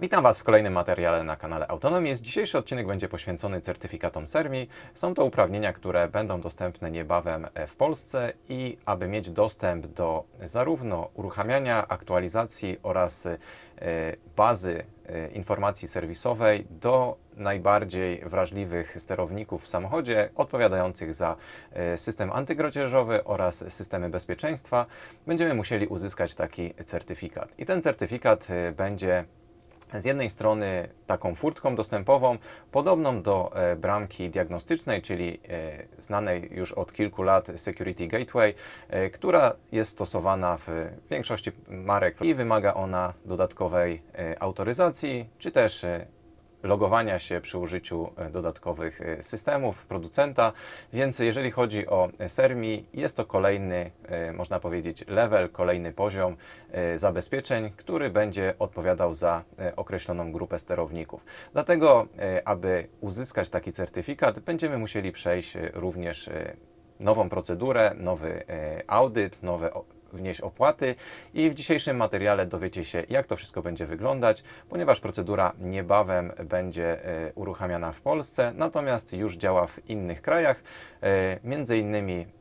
Witam Was w kolejnym materiale na kanale Autonomist. Dzisiejszy odcinek będzie poświęcony certyfikatom CERMI. Są to uprawnienia, które będą dostępne niebawem e, w Polsce i aby mieć dostęp do zarówno uruchamiania, aktualizacji oraz e, bazy e, informacji serwisowej do najbardziej wrażliwych sterowników w samochodzie odpowiadających za system antykradzieżowy oraz systemy bezpieczeństwa, będziemy musieli uzyskać taki certyfikat. I ten certyfikat będzie z jednej strony taką furtką dostępową, podobną do e, bramki diagnostycznej, czyli e, znanej już od kilku lat Security Gateway, e, która jest stosowana w większości marek i wymaga ona dodatkowej autoryzacji, czy też logowania się przy użyciu e, dodatkowych e, systemów producenta. Więc jeżeli chodzi o e, Sermi, jest to kolejny, można powiedzieć, level, kolejny poziom zabezpieczeń, który będzie odpowiadał za określoną grupę sterowników. Dlatego, aby uzyskać taki certyfikat, będziemy musieli przejść również nową procedurę, nowy audyt, nowe wnieść opłaty i w dzisiejszym materiale dowiecie się, jak to wszystko będzie wyglądać, ponieważ procedura niebawem będzie e, uruchamiana w Polsce, natomiast już działa w innych krajach, e, między innymi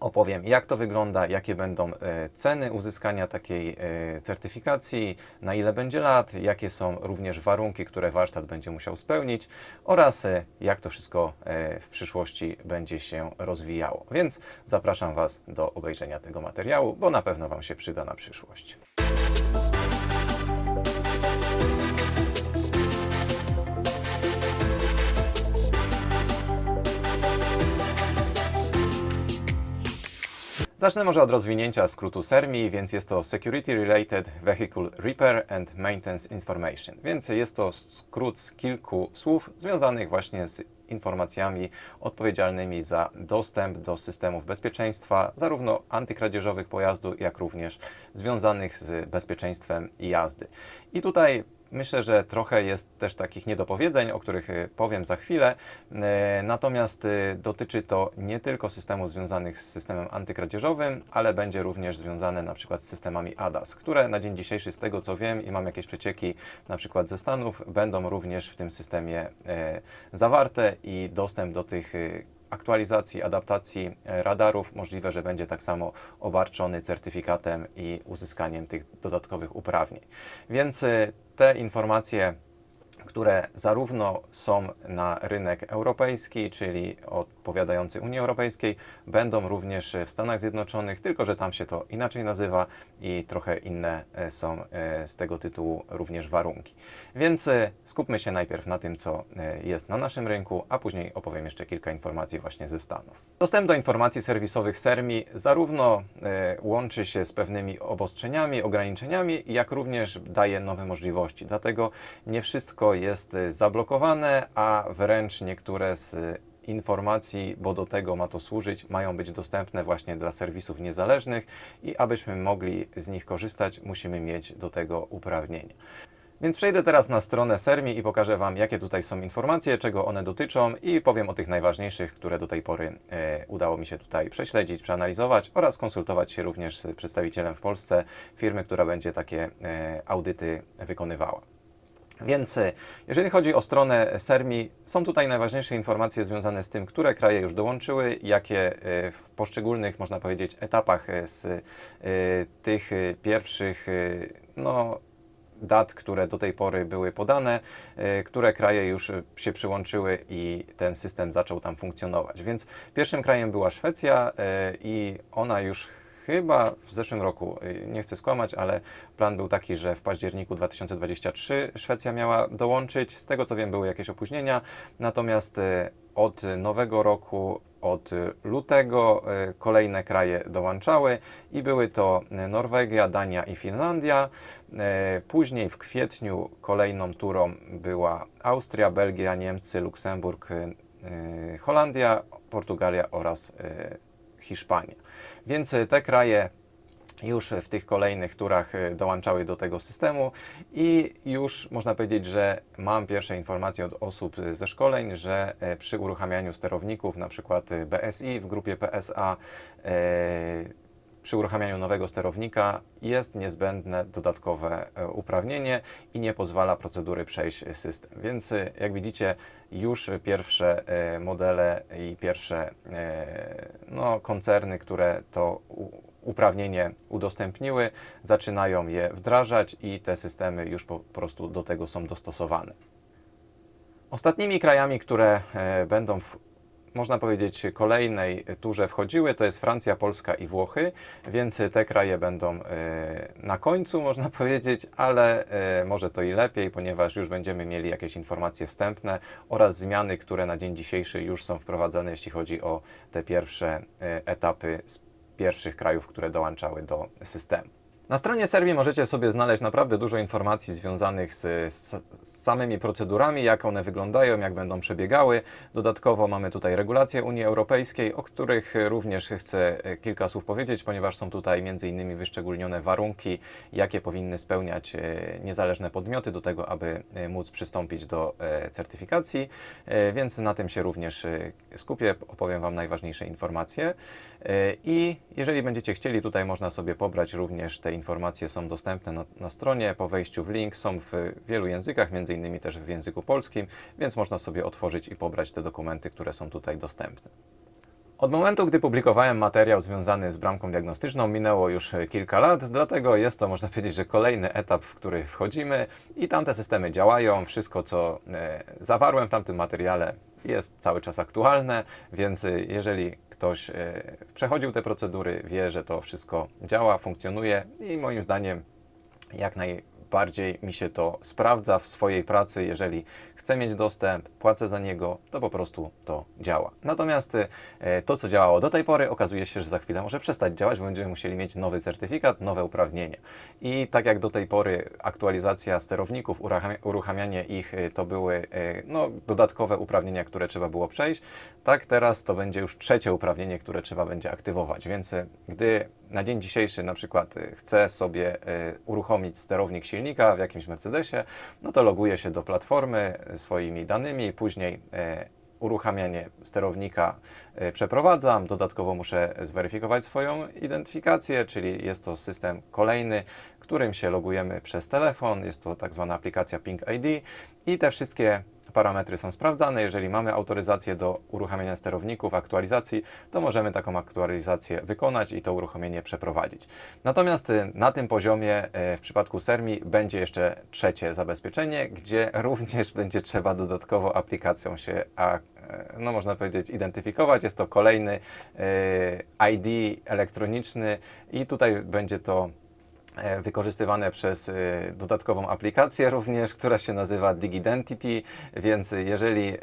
opowiem, jak to wygląda, jakie będą e, ceny uzyskania takiej e, certyfikacji, na ile będzie lat, jakie są również warunki, które warsztat będzie musiał spełnić oraz e, jak to wszystko w przyszłości będzie się rozwijało. Więc zapraszam Was do obejrzenia tego materiału, bo na pewno Wam się przyda na przyszłość. Zacznę może od rozwinięcia skrótu SERMI, więc jest to Security Related Vehicle Repair and Maintenance Information. Więc jest to skrót z kilku słów związanych właśnie z informacjami odpowiedzialnymi za dostęp do systemów bezpieczeństwa, zarówno antykradzieżowych pojazdu, jak również związanych z bezpieczeństwem jazdy. I tutaj Myślę, że trochę jest też takich niedopowiedzeń, o których y, powiem za chwilę. E, Natomiast y, dotyczy to nie tylko systemów związanych z systemem antykradzieżowym, ale będzie również związane na przykład z systemami ADAS, które na dzień dzisiejszy, z tego co wiem i mam jakieś przecieki na przykład ze Stanów, będą również w tym systemie e, zawarte i dostęp do tych aktualizacji, adaptacji e, radarów możliwe, że będzie tak samo obarczony certyfikatem i uzyskaniem tych dodatkowych uprawnień. Więc e, te informacje które zarówno są na rynek europejski, czyli odpowiadający Unii Europejskiej, będą również w Stanach Zjednoczonych, tylko że tam się to inaczej nazywa i trochę inne e, są e, z tego tytułu również warunki. Więc e, skupmy się najpierw na tym, co jest na naszym rynku, a później opowiem jeszcze kilka informacji właśnie ze Stanów. Dostęp do informacji serwisowych SERMI zarówno łączy się z pewnymi obostrzeniami, ograniczeniami, jak również daje nowe możliwości. Dlatego nie wszystko jest zablokowane, a wręcz niektóre z informacji, bo do tego ma to służyć, mają być dostępne właśnie dla serwisów niezależnych i abyśmy mogli z nich korzystać, musimy mieć do tego uprawnienia. Więc przejdę teraz na stronę Sermi i pokażę Wam, jakie tutaj są informacje, czego one dotyczą i powiem o tych najważniejszych, które do tej pory e, udało mi się tutaj prześledzić, przeanalizować oraz konsultować się również z przedstawicielem w Polsce firmy, która będzie takie e, audyty wykonywała. Więc jeżeli chodzi o stronę SERMI, są tutaj najważniejsze informacje związane z tym, które kraje już dołączyły, jakie e, w poszczególnych, można powiedzieć, etapach e, z e, tych pierwszych no, dat, które do tej pory były podane, które kraje już się przyłączyły i ten system zaczął tam funkcjonować. Więc pierwszym krajem była Szwecja i ona już chyba w zeszłym roku, y, nie chcę skłamać, ale plan był taki, że w październiku 2023 Szwecja miała dołączyć. Z tego co wiem, były jakieś opóźnienia, natomiast y, od nowego roku, od lutego y, kolejne kraje dołączały i były to Norwegia, Dania i Finlandia. Później w kwietniu kolejną turą była Austria, Belgia, Niemcy, Luksemburg, Holandia, Portugalia oraz Hiszpania. Więc y, te kraje już w tych kolejnych turach y, dołączały do tego systemu i już można powiedzieć, że mam pierwsze informacje od osób y, ze szkoleń, że przy uruchamianiu sterowników, na przykład BSI w grupie PSA, przy uruchamianiu nowego sterownika jest niezbędne dodatkowe e, uprawnienie i nie pozwala procedury przejść system. Więc e, jak widzicie, już pierwsze e, modele i pierwsze no, koncerny, które to uprawnienie udostępniły, zaczynają je wdrażać i te systemy już po prostu do tego są dostosowane. Ostatnimi krajami, które będą w, można powiedzieć, kolejnej turze wchodziły, to jest Francja, Polska i Włochy, więc te kraje będą e, na końcu, można powiedzieć, ale e, może to i lepiej, ponieważ już będziemy mieli jakieś informacje wstępne oraz zmiany, które na dzień dzisiejszy już są wprowadzane, jeśli chodzi o te pierwsze e, etapy z pierwszych krajów, które dołączały do systemu. Na stronie Serbii możecie sobie znaleźć naprawdę dużo informacji związanych z, z, z samymi procedurami, jak one wyglądają, jak będą przebiegały. Dodatkowo mamy tutaj regulacje Unii Europejskiej, o których również chcę e, kilka słów powiedzieć, ponieważ są tutaj między innymi wyszczególnione warunki, jakie powinny spełniać e, niezależne podmioty do tego, aby e, móc przystąpić do certyfikacji, więc na tym się również skupię, opowiem Wam najważniejsze informacje. I jeżeli będziecie chcieli, tutaj można sobie pobrać również te informacje, są dostępne na, na stronie, po wejściu w link, są w wielu językach, między innymi też w języku polskim, więc można sobie otworzyć i pobrać te dokumenty, które są tutaj dostępne. Od momentu, gdy publikowałem materiał związany z bramką diagnostyczną, minęło już kilka lat, dlatego jest to, można powiedzieć, że kolejny etap, w który wchodzimy i tamte systemy działają. Wszystko, co e, zawarłem w tamtym materiale, jest cały czas aktualne, więc e, jeżeli ktoś e, przechodził te procedury, wie, że to wszystko działa, funkcjonuje i moim zdaniem jak najbardziej mi się to sprawdza w swojej pracy. Jeżeli chcę mieć dostęp, płacę za niego, to po prostu to działa. Natomiast e, to, co działało do tej pory, okazuje się, że za chwilę może przestać działać, bo będziemy musieli mieć nowy certyfikat, nowe uprawnienia. I tak jak do tej pory aktualizacja sterowników, uruchamia- uruchamianie ich e, to były e, no, dodatkowe uprawnienia, które trzeba było przejść, tak teraz to będzie już trzecie uprawnienie, które trzeba będzie aktywować. Więc gdy na dzień dzisiejszy na przykład chcę sobie uruchomić sterownik silnika w jakimś Mercedesie, no to loguję się do platformy swoimi danymi, później e, uruchamianie sterownika e, przeprowadzam, dodatkowo muszę zweryfikować swoją identyfikację, czyli jest to system kolejny, którym się logujemy przez telefon, jest to tak zwana aplikacja Ping ID i te wszystkie parametry są sprawdzane. Jeżeli mamy autoryzację do uruchamiania sterowników, aktualizacji, to możemy taką aktualizację wykonać i to uruchomienie przeprowadzić. Natomiast y, na tym poziomie y, w przypadku Sermi będzie jeszcze trzecie zabezpieczenie, gdzie również będzie trzeba dodatkowo aplikacją się e, no można powiedzieć, identyfikować. Jest to kolejny y, ID elektroniczny i tutaj będzie to wykorzystywane przez e, dodatkową aplikację również, która się nazywa Digidentity, więc jeżeli e,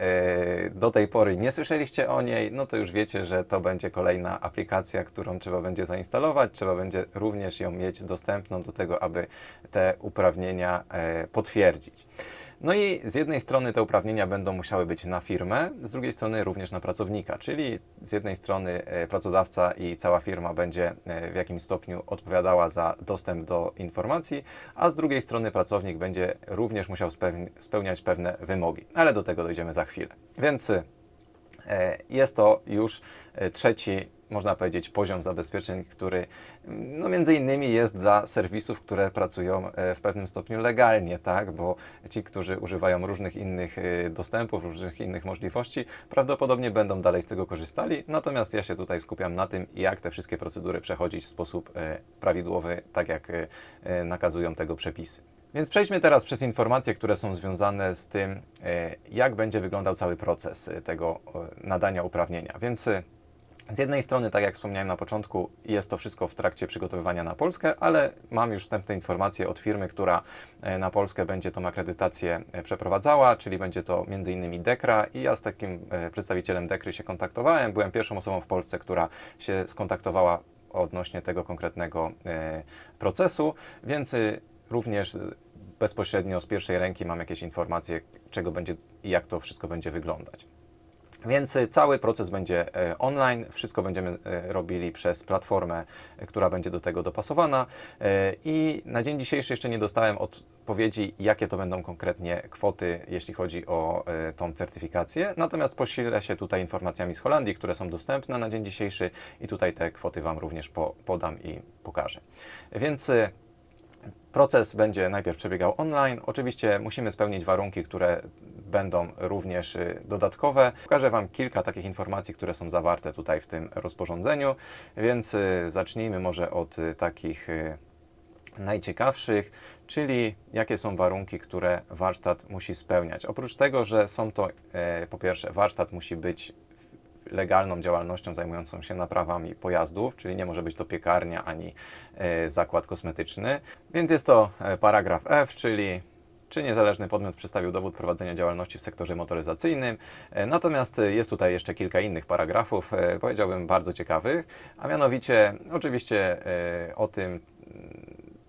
do tej pory nie słyszeliście o niej, no to już wiecie, że to będzie kolejna aplikacja, którą trzeba będzie zainstalować, trzeba będzie również ją mieć dostępną do tego, aby te uprawnienia e, potwierdzić. No i z jednej strony te uprawnienia będą musiały być na firmę, z drugiej strony również na pracownika, czyli z jednej strony e, pracodawca i cała firma będzie e, w jakimś stopniu odpowiadała za dostęp do informacji, a z drugiej strony pracownik będzie również musiał spełni- spełniać pewne wymogi, ale do tego dojdziemy za chwilę. Więc e, jest to już trzeci, można powiedzieć, poziom zabezpieczeń, który mm, no między innymi jest dla serwisów, które pracują e, w pewnym stopniu legalnie, tak? Bo ci, którzy używają różnych innych e, dostępów, różnych innych możliwości, prawdopodobnie będą dalej z tego korzystali. Natomiast ja się tutaj skupiam na tym, jak te wszystkie procedury przechodzić w sposób e, prawidłowy, tak jak nakazują tego przepisy. Więc przejdźmy teraz przez informacje, które są związane z tym, jak będzie wyglądał cały proces tego nadania uprawnienia. Więc z jednej strony, tak jak wspomniałem na początku, jest to wszystko w trakcie przygotowywania na Polskę, ale mam już wstępne informacje od firmy, która e, na Polskę będzie tą akredytację e, przeprowadzała, czyli będzie to m.in. Dekra i ja z takim e, przedstawicielem Dekry się kontaktowałem. Byłem pierwszą osobą w Polsce, która się skontaktowała odnośnie tego konkretnego procesu, więc e, również e, bezpośrednio z pierwszej ręki mam jakieś informacje, czego będzie i jak to wszystko będzie wyglądać. Więc y, cały proces będzie e, online, wszystko będziemy e, robili przez platformę, która będzie do tego dopasowana. I na dzień dzisiejszy jeszcze nie dostałem odpowiedzi, jakie to będą konkretnie kwoty, jeśli chodzi o tą certyfikację. Natomiast posilę się tutaj informacjami z Holandii, które są dostępne na dzień dzisiejszy i tutaj te kwoty Wam również po, podam i pokażę. Więc Proces będzie najpierw przebiegał online. Oczywiście musimy spełnić warunki, które będą również y, dodatkowe. Pokażę Wam kilka takich informacji, które są zawarte tutaj w tym rozporządzeniu, więc y, zacznijmy może od y, takich najciekawszych, czyli jakie są warunki, które warsztat musi spełniać. Oprócz tego, że są to e, po pierwsze warsztat musi być legalną działalnością zajmującą się naprawami pojazdów, czyli nie może być to piekarnia ani e, zakład kosmetyczny. Więc jest to e, paragraf F, czyli czy niezależny podmiot przedstawił dowód prowadzenia działalności w sektorze motoryzacyjnym. E, Natomiast jest tutaj jeszcze kilka innych paragrafów, powiedziałbym bardzo ciekawych, a mianowicie oczywiście o tym,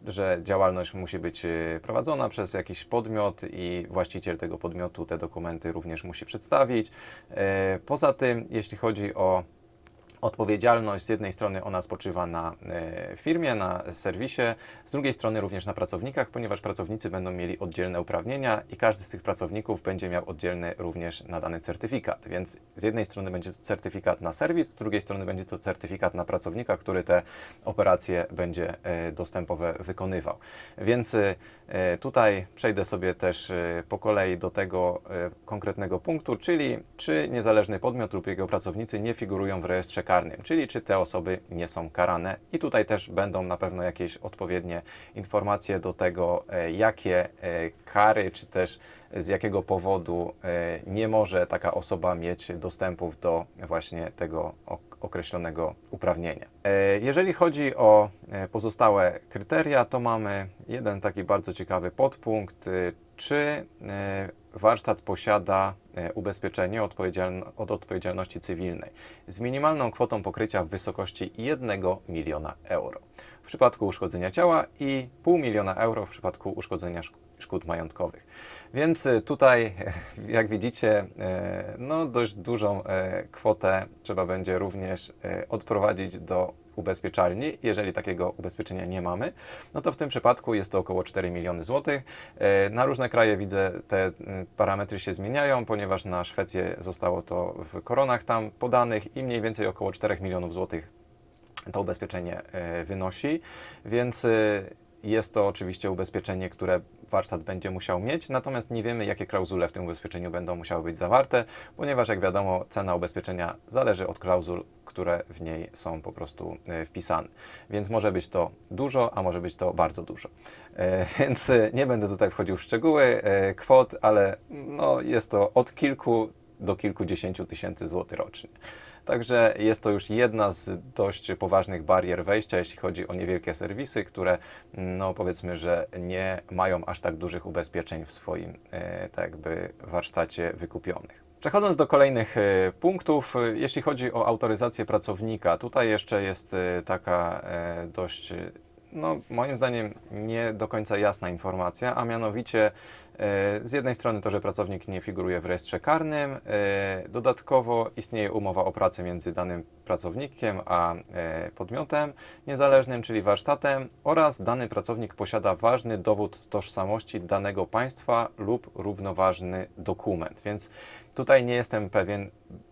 że działalność musi być e, prowadzona przez jakiś podmiot i właściciel tego podmiotu te dokumenty również musi przedstawić. E, Poza tym, jeśli chodzi o odpowiedzialność, z jednej strony ona spoczywa na e, firmie, na serwisie, z drugiej strony również na pracownikach, ponieważ pracownicy będą mieli oddzielne uprawnienia i każdy z tych pracowników będzie miał oddzielny również nadany certyfikat. Więc z jednej strony będzie to certyfikat na serwis, z drugiej strony będzie to certyfikat na pracownika, który te operacje będzie e, dostępowe wykonywał. Więc e, tutaj przejdę sobie też po kolei do tego konkretnego punktu, czyli czy niezależny podmiot lub jego pracownicy nie figurują w rejestrze karnym, czyli czy te osoby nie są karane. I tutaj też będą na pewno jakieś odpowiednie informacje do tego, e, jakie e, kary, czy też z jakiego powodu e, nie może taka osoba mieć dostępów do właśnie tego ok- określonego uprawnienia. Jeżeli chodzi o pozostałe kryteria, to mamy jeden taki bardzo ciekawy podpunkt, czy warsztat posiada e, ubezpieczenie od odpowiedzialności cywilnej z minimalną kwotą pokrycia w wysokości 1 miliona euro w przypadku uszkodzenia ciała i pół miliona euro w przypadku uszkodzenia szk- szkód majątkowych. Więc y, tutaj, jak widzicie, e, no dość dużą e, kwotę trzeba będzie również e, odprowadzić do ubezpieczalni. Jeżeli takiego ubezpieczenia nie mamy, no to w tym przypadku jest to około 4 miliony złotych. E, Na różne kraje widzę te mm, parametry się zmieniają, ponieważ na Szwecję zostało to w koronach tam podanych i mniej więcej około 4 milionów złotych to ubezpieczenie e, wynosi, więc e, jest to oczywiście ubezpieczenie, które warsztat będzie musiał mieć, natomiast nie wiemy, jakie klauzule w tym ubezpieczeniu będą musiały być zawarte, ponieważ jak wiadomo, cena ubezpieczenia zależy od klauzul, które w niej są po prostu e, wpisane. Więc może być to dużo, a może być to bardzo dużo. E, Więc e, nie będę tutaj wchodził w szczegóły kwot, ale no, jest to od kilku do kilkudziesięciu tysięcy złotych rocznie. Także jest to już jedna z dość poważnych barier wejścia, jeśli chodzi o niewielkie serwisy, które no powiedzmy, że nie mają aż tak dużych ubezpieczeń w swoim e, tak jakby warsztacie wykupionych. Przechodząc do kolejnych e, punktów, e, jeśli chodzi o autoryzację pracownika, tutaj jeszcze jest taka dość, no moim zdaniem nie do końca jasna informacja, a mianowicie e, z jednej strony to, że pracownik nie figuruje w rejestrze karnym, e, dodatkowo istnieje umowa o pracę między danym pracownikiem a e, podmiotem niezależnym, czyli warsztatem oraz dany pracownik posiada ważny dowód tożsamości danego państwa lub równoważny dokument. Więc tutaj nie jestem pewien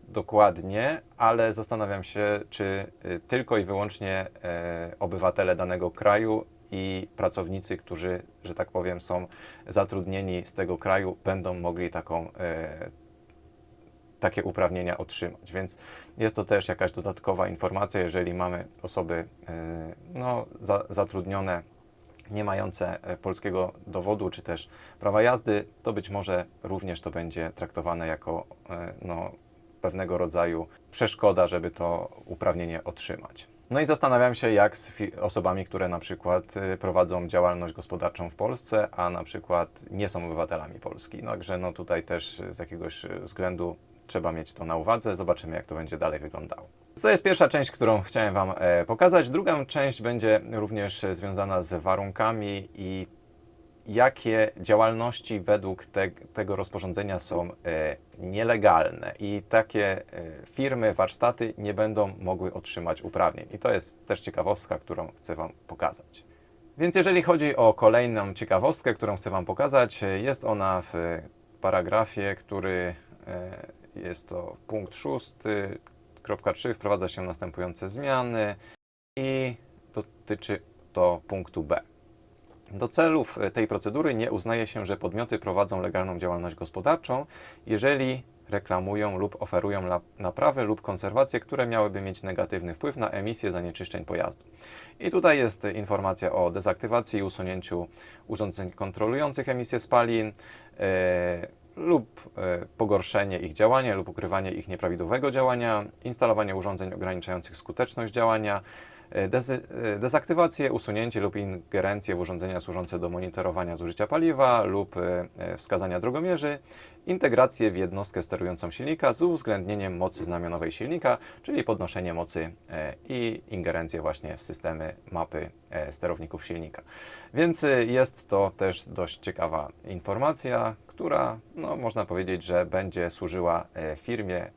dokładnie, ale zastanawiam się, czy y, tylko i wyłącznie e, obywatele danego kraju i pracownicy, którzy, że tak powiem, są zatrudnieni z tego kraju, będą mogli taką, e, takie uprawnienia otrzymać. Więc jest to też jakaś dodatkowa informacja, jeżeli mamy osoby e, no, za, zatrudnione nie mające polskiego dowodu czy też prawa jazdy, to być może również to będzie traktowane jako no, pewnego rodzaju przeszkoda, żeby to uprawnienie otrzymać. No i zastanawiam się, jak z osobami, które na przykład y, prowadzą działalność gospodarczą w Polsce, a na przykład nie są obywatelami Polski. No, Także no tutaj też y, z jakiegoś y, względu trzeba mieć to na uwadze. Zobaczymy, jak to będzie dalej wyglądało. To jest pierwsza część, którą chciałem Wam e, pokazać. Druga część będzie również e, związana z warunkami i jakie działalności według te, tego rozporządzenia są e, nielegalne i takie e, firmy, warsztaty nie będą mogły otrzymać uprawnień. I to jest też ciekawostka, którą chcę Wam pokazać. Więc jeżeli chodzi o kolejną ciekawostkę, którą chcę Wam pokazać, e, jest ona w paragrafie, który jest to punkt 6.3, wprowadza się następujące zmiany i dotyczy to punktu B. Do celów e, tej procedury nie uznaje się, że podmioty prowadzą legalną działalność gospodarczą, jeżeli reklamują lub oferują naprawy lub konserwacje, które miałyby mieć negatywny wpływ na emisję zanieczyszczeń pojazdu. I tutaj jest informacja o dezaktywacji i usunięciu urządzeń kontrolujących emisję spalin e, lub e, pogorszenie ich działania lub ukrywanie ich nieprawidłowego działania, instalowanie urządzeń ograniczających skuteczność działania, dezaktywację, usunięcie lub ingerencję w urządzenia służące do monitorowania zużycia paliwa lub e, e, wskazania drogomierzy, integrację w jednostkę sterującą silnika z uwzględnieniem mocy znamionowej silnika, czyli podnoszenie mocy e, i ingerencję właśnie w systemy mapy e, sterowników silnika. Więc e, jest to też dość ciekawa informacja, która no, można powiedzieć, że będzie służyła e, firmie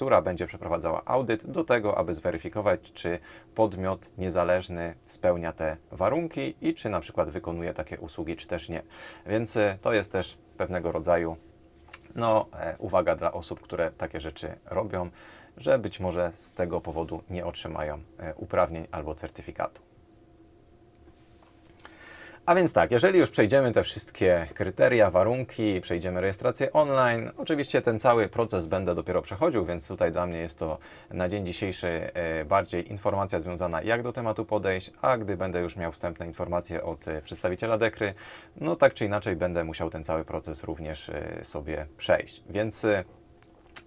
która będzie przeprowadzała audyt do tego, aby zweryfikować, czy podmiot niezależny spełnia te warunki i czy na przykład wykonuje takie usługi, czy też nie. Więc e, to jest też pewnego rodzaju no, e, uwaga dla osób, które takie rzeczy robią, że być może z tego powodu nie otrzymają e, uprawnień albo certyfikatu. A więc tak, jeżeli już przejdziemy te wszystkie kryteria, warunki, przejdziemy rejestrację online, oczywiście ten cały proces będę dopiero przechodził, więc tutaj dla mnie jest to na dzień dzisiejszy e, bardziej informacja związana jak do tematu podejść, a gdy będę już miał wstępne informacje od e, przedstawiciela Dekry, no tak czy inaczej będę musiał ten cały proces również e, sobie przejść. Więc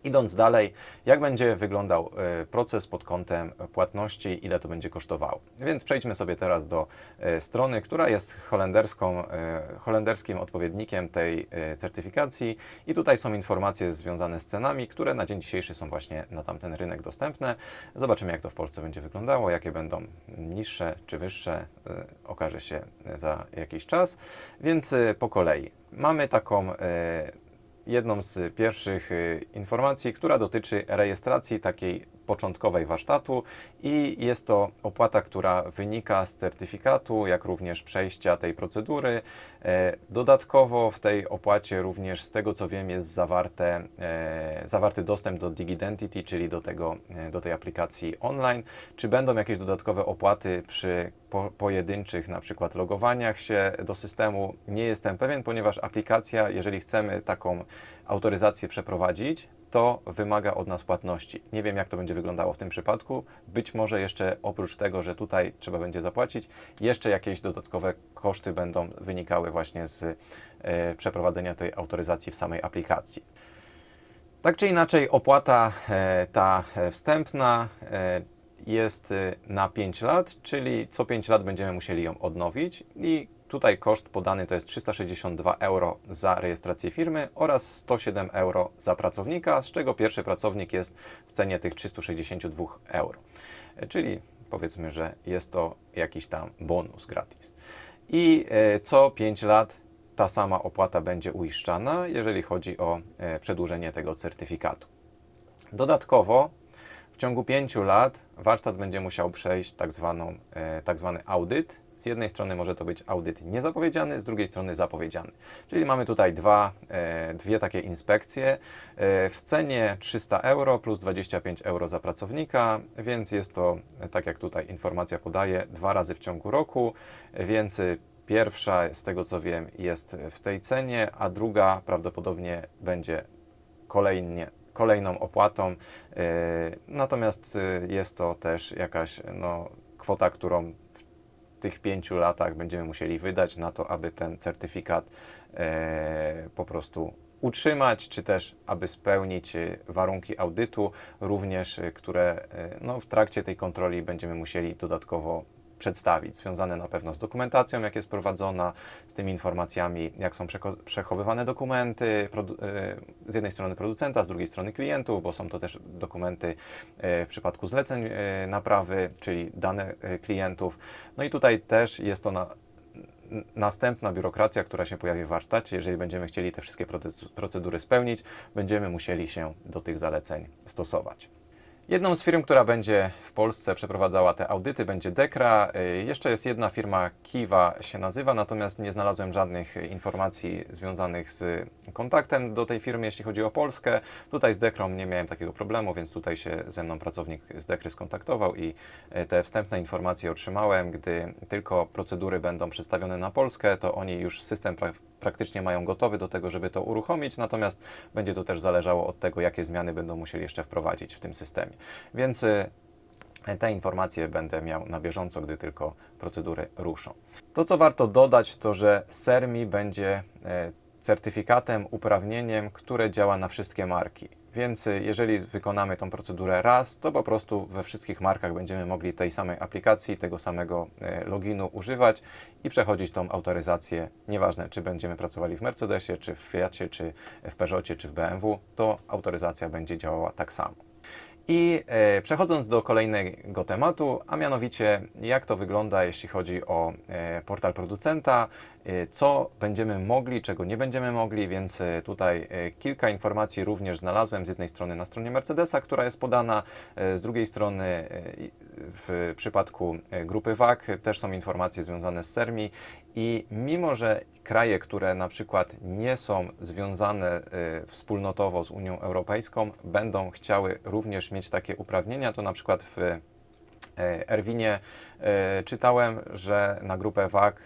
Idąc dalej, jak będzie wyglądał e, proces pod kątem płatności, ile to będzie kosztowało. Więc przejdźmy sobie teraz do e, strony, która jest holenderską, e, holenderskim odpowiednikiem tej certyfikacji i tutaj są informacje związane z cenami, które na dzień dzisiejszy są właśnie na tamten rynek dostępne. Zobaczymy jak to w Polsce będzie wyglądało, jakie będą niższe czy wyższe, okaże się za jakiś czas. Więc po kolei. Mamy taką jedną z pierwszych y, informacji, która dotyczy rejestracji takiej początkowej warsztatu i jest to opłata, która wynika z certyfikatu, jak również przejścia tej procedury. E, Dodatkowo w tej opłacie również z tego co wiem jest zawarte, e, zawarty dostęp do Digidentity, czyli do, tego, e, do tej aplikacji online. Czy będą jakieś dodatkowe opłaty przy po, pojedynczych na przykład logowaniach się do systemu? Nie jestem pewien, ponieważ aplikacja, jeżeli chcemy taką autoryzację przeprowadzić, to wymaga od nas płatności. Nie wiem, jak to będzie wyglądało w tym przypadku. Być może jeszcze oprócz tego, że tutaj trzeba będzie zapłacić, jeszcze jakieś dodatkowe koszty będą wynikały właśnie z e, przeprowadzenia tej autoryzacji w samej aplikacji. Tak czy inaczej, opłata e, ta e, wstępna jest na 5 lat, czyli co 5 lat będziemy musieli ją odnowić i tutaj koszt podany to jest 362 euro za rejestrację firmy oraz 107 euro za pracownika, z czego pierwszy pracownik jest w cenie tych 362 euro. E, Czyli powiedzmy, że jest to jakiś tam bonus gratis. I e, co 5 lat ta sama opłata będzie uiszczana, jeżeli chodzi o e, przedłużenie tego certyfikatu. Dodatkowo w ciągu 5 lat warsztat będzie musiał przejść tak, zwaną, tak zwany audyt. Z jednej strony może to być audyt niezapowiedziany, z drugiej strony zapowiedziany. Czyli mamy tutaj dwa, e, dwie takie inspekcje e, w cenie 300 euro plus 25 euro za pracownika, więc jest to, e, tak jak tutaj informacja podaje, dwa razy w ciągu roku, więc pierwsza z tego co wiem jest w tej cenie, a druga prawdopodobnie będzie kolejnie, kolejną opłatą. Natomiast jest to też jakaś no, kwota, którą tych pięciu latach będziemy musieli wydać na to, aby ten certyfikat e, po prostu utrzymać, czy też aby spełnić e, warunki audytu, również e, które e, no, w trakcie tej kontroli będziemy musieli dodatkowo przedstawić, związane na pewno z dokumentacją, jak jest prowadzona, z tymi informacjami, jak są przechowywane dokumenty, e, z jednej strony producenta, z drugiej strony klientów, bo są to też dokumenty e, w przypadku zleceń e, naprawy, czyli dane klientów. No i tutaj też jest to na, następna biurokracja, która się pojawi w warsztacie, jeżeli będziemy chcieli te wszystkie procedury spełnić, będziemy musieli się do tych zaleceń stosować. Jedną z firm, która będzie w Polsce przeprowadzała te audyty, będzie Dekra. Y, Jeszcze jest jedna firma, Kiwa się nazywa, natomiast nie znalazłem żadnych informacji związanych z kontaktem do tej firmy, jeśli chodzi o Polskę. Tutaj z Dekrą nie miałem takiego problemu, więc tutaj się ze mną pracownik z Dekry skontaktował i y, te wstępne informacje otrzymałem. Gdy tylko procedury będą przedstawione na Polskę, to oni już system praktycznie mają gotowy do tego, żeby to uruchomić, natomiast będzie to też zależało od tego, jakie zmiany będą musieli jeszcze wprowadzić w tym systemie. Więc y, te informacje będę miał na bieżąco, gdy tylko procedury ruszą. To, co warto dodać, to że SERMI będzie e, certyfikatem, uprawnieniem, które działa na wszystkie marki. Więc y, jeżeli wykonamy tą procedurę raz, to po prostu we wszystkich markach będziemy mogli tej samej aplikacji, tego samego e, loginu używać i przechodzić tą autoryzację. Nieważne, czy będziemy pracowali w Mercedesie, czy w Fiacie, czy w Peugeotie, czy w BMW, to autoryzacja będzie działała tak samo. I e, przechodząc do kolejnego tematu, a mianowicie jak to wygląda, jeśli chodzi o portal producenta, co będziemy mogli, czego nie będziemy mogli, więc e, tutaj e, kilka informacji również znalazłem z jednej strony na stronie Mercedesa, która jest podana, z drugiej strony w przypadku grupy WAG też są informacje związane z CERMI i mimo, że kraje, które na przykład nie są związane wspólnotowo z Unią Europejską, będą chciały również mieć takie uprawnienia, to na przykład w Erwinie czytałem, że na grupę WAG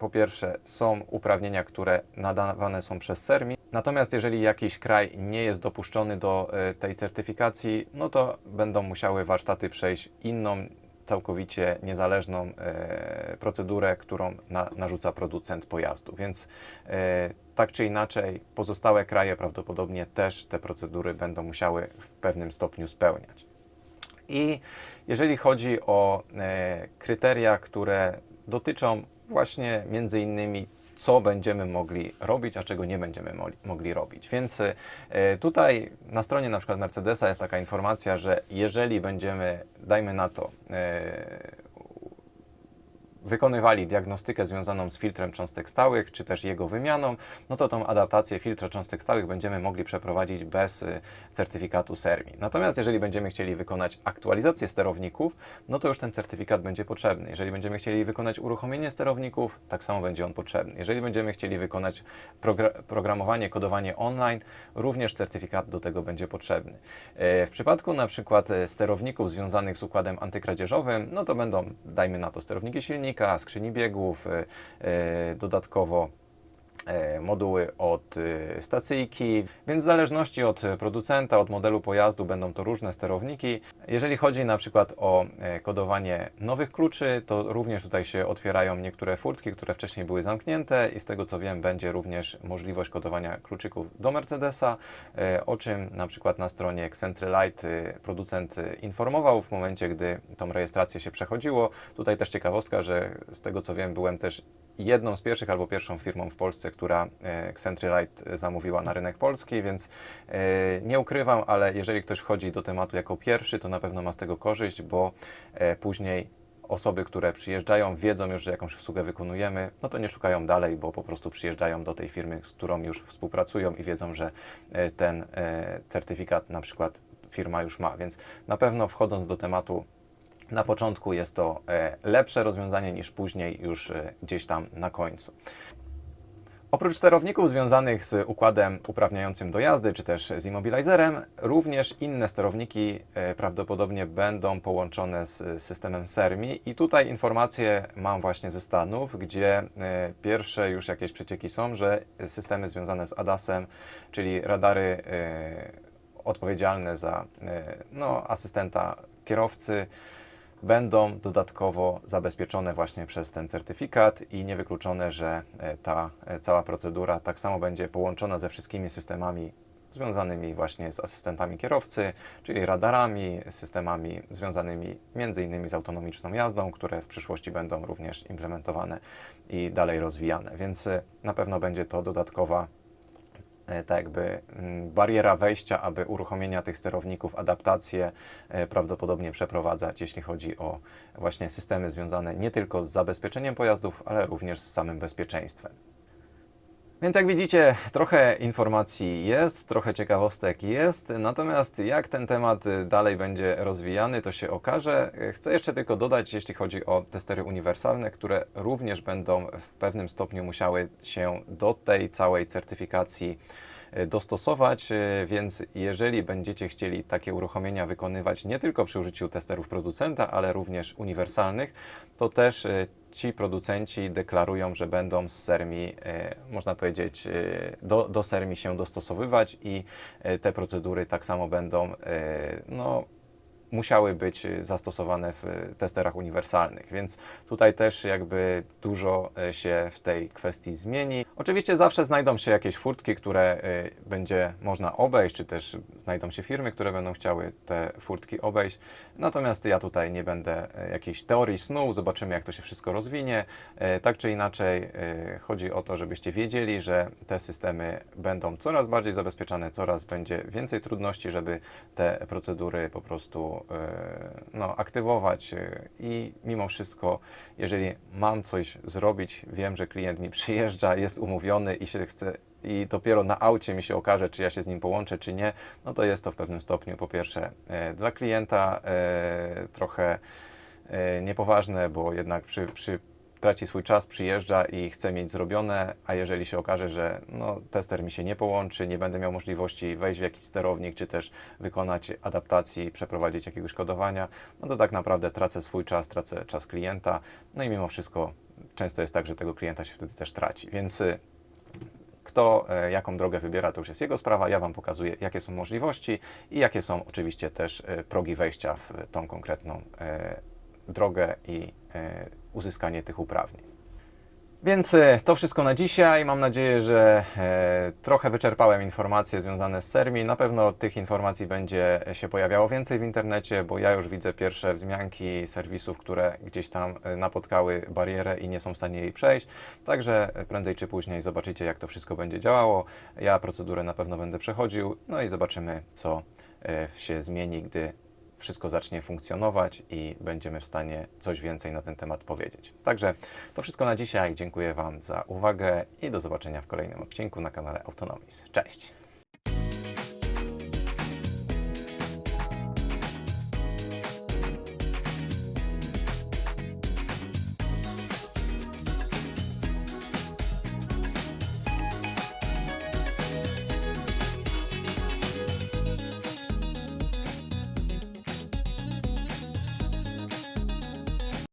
po pierwsze są uprawnienia, które nadawane są przez CERMI, natomiast jeżeli jakiś kraj nie jest dopuszczony do e, tej certyfikacji, no to będą musiały warsztaty przejść inną, całkowicie niezależną e, procedurę, którą na, narzuca producent pojazdu. Więc e, tak czy inaczej, pozostałe kraje prawdopodobnie też te procedury będą musiały w pewnym stopniu spełniać. I jeżeli chodzi o kryteria, które dotyczą właśnie między innymi co będziemy mogli robić, a czego nie będziemy mo- mogli robić. Więc e, tutaj na stronie na przykład Mercedesa jest taka informacja, że jeżeli będziemy, dajmy na to, e, wykonywali diagnostykę związaną z filtrem cząstek stałych, czy też jego wymianą, no to tą adaptację filtra cząstek stałych będziemy mogli przeprowadzić bez y, certyfikatu SERMI. Natomiast jeżeli będziemy chcieli wykonać aktualizację sterowników, no to już ten certyfikat będzie potrzebny. Jeżeli będziemy chcieli wykonać uruchomienie sterowników, tak samo będzie on potrzebny. Jeżeli będziemy chcieli wykonać progra- programowanie, kodowanie online, również certyfikat do tego będzie potrzebny. E, W przypadku na przykład e, sterowników związanych z układem antykradzieżowym, no to będą, dajmy na to, sterowniki silnika, skrzyni biegów, e, e, dodatkowo moduły od e, stacyjki, więc w zależności od e, producenta, od modelu pojazdu będą to różne sterowniki. Jeżeli chodzi na przykład o e, kodowanie nowych kluczy, to również tutaj się otwierają niektóre furtki, które wcześniej były zamknięte i z tego co wiem będzie również możliwość kodowania kluczyków do Mercedesa, e, o czym na przykład na stronie Xentrylite e, producent e, informował w momencie, gdy tą rejestrację się przechodziło. Tutaj też ciekawostka, że z tego co wiem byłem też jedną z pierwszych albo pierwszą firmą w Polsce, która e, Xentrylite zamówiła na rynek polski, więc e, nie ukrywam, ale jeżeli ktoś wchodzi do tematu jako pierwszy, to na pewno ma z tego korzyść, bo e, później osoby, które przyjeżdżają, wiedzą już, że jakąś usługę wykonujemy, no to nie szukają dalej, bo po prostu przyjeżdżają do tej firmy, z którą już współpracują i wiedzą, że e, ten e, certyfikat na przykład firma już ma. Więc na pewno wchodząc do tematu na początku jest to e, lepsze rozwiązanie niż później już e, gdzieś tam na końcu. Oprócz sterowników związanych z układem uprawniającym do jazdy, czy też z immobilizerem, również inne sterowniki e, prawdopodobnie będą połączone z systemem SERMI. I tutaj informacje mam właśnie ze Stanów, gdzie pierwsze już jakieś przecieki są, że systemy związane z ADAS-em, czyli radary odpowiedzialne za no, asystenta kierowcy, będą dodatkowo zabezpieczone właśnie przez ten certyfikat i niewykluczone, że e, ta e, cała procedura tak samo będzie połączona ze wszystkimi systemami związanymi właśnie z asystentami kierowcy, czyli radarami, systemami związanymi innymi z autonomiczną jazdą, które w przyszłości będą również implementowane i dalej rozwijane. Więc e, na pewno będzie to dodatkowa tak jakby mm, bariera wejścia, aby uruchomienia tych sterowników, adaptacje e, prawdopodobnie przeprowadzać, jeśli chodzi o właśnie systemy związane nie tylko z zabezpieczeniem pojazdów, ale również z samym bezpieczeństwem. Więc jak widzicie, trochę informacji jest, trochę ciekawostek jest, natomiast jak ten temat dalej będzie rozwijany, to się okaże. Chcę jeszcze tylko dodać, jeśli chodzi o testery uniwersalne, które również będą w pewnym stopniu musiały się do tej całej certyfikacji dostosować, y, więc jeżeli będziecie chcieli takie uruchomienia wykonywać nie tylko przy użyciu testerów producenta, ale również uniwersalnych, to też y, ci producenci deklarują, że będą z Sermi, można powiedzieć, do, do Sermi się dostosowywać i te procedury tak samo będą, no, musiały być y, zastosowane w y, testerach uniwersalnych, więc tutaj też jakby dużo y, się w tej kwestii zmieni. Oczywiście zawsze znajdą się jakieś furtki, które będzie można obejść, czy też znajdą się firmy, które będą chciały te furtki obejść. Natomiast ja tutaj nie będę jakiejś teorii snu, zobaczymy jak to się wszystko rozwinie. Tak czy inaczej chodzi o to, żebyście wiedzieli, że te systemy będą coraz bardziej zabezpieczane, coraz będzie więcej trudności, żeby te procedury po prostu e, no, aktywować e, i mimo wszystko, jeżeli mam coś zrobić, wiem, że klient mi przyjeżdża, jest umówiony i się chce i dopiero na aucie mi się okaże, czy ja się z nim połączę, czy nie, no to jest to w pewnym stopniu po pierwsze e, dla klienta trochę niepoważne, bo jednak przy, przy traci swój czas, przyjeżdża i chce mieć zrobione, a jeżeli się okaże, że no, tester mi się nie połączy, nie będę miał możliwości wejść w jakiś sterownik, czy też wykonać adaptacji, przeprowadzić jakiegoś kodowania, no to tak naprawdę tracę swój czas, tracę czas klienta, no i mimo wszystko często jest tak, że tego klienta się wtedy też traci, więc y, kto e, jaką drogę wybiera, to już jest jego sprawa. Ja Wam pokazuję, jakie są możliwości i jakie są oczywiście też e, progi wejścia w tą konkretną e, drogę i e, uzyskanie tych uprawnień. Więc e, to wszystko na dzisiaj. Mam nadzieję, że e, trochę wyczerpałem informacje związane z Sermi. Na pewno tych informacji będzie się pojawiało więcej w internecie, bo ja już widzę pierwsze wzmianki serwisów, które gdzieś tam napotkały barierę i nie są w stanie jej przejść. Także prędzej czy później zobaczycie, jak to wszystko będzie działało. Ja procedurę na pewno będę przechodził, no i zobaczymy, co się zmieni, gdy wszystko zacznie funkcjonować i będziemy w stanie coś więcej na ten temat powiedzieć. Także to wszystko na dzisiaj. Dziękuję Wam za uwagę i do zobaczenia w kolejnym odcinku na kanale Autonomis. Cześć!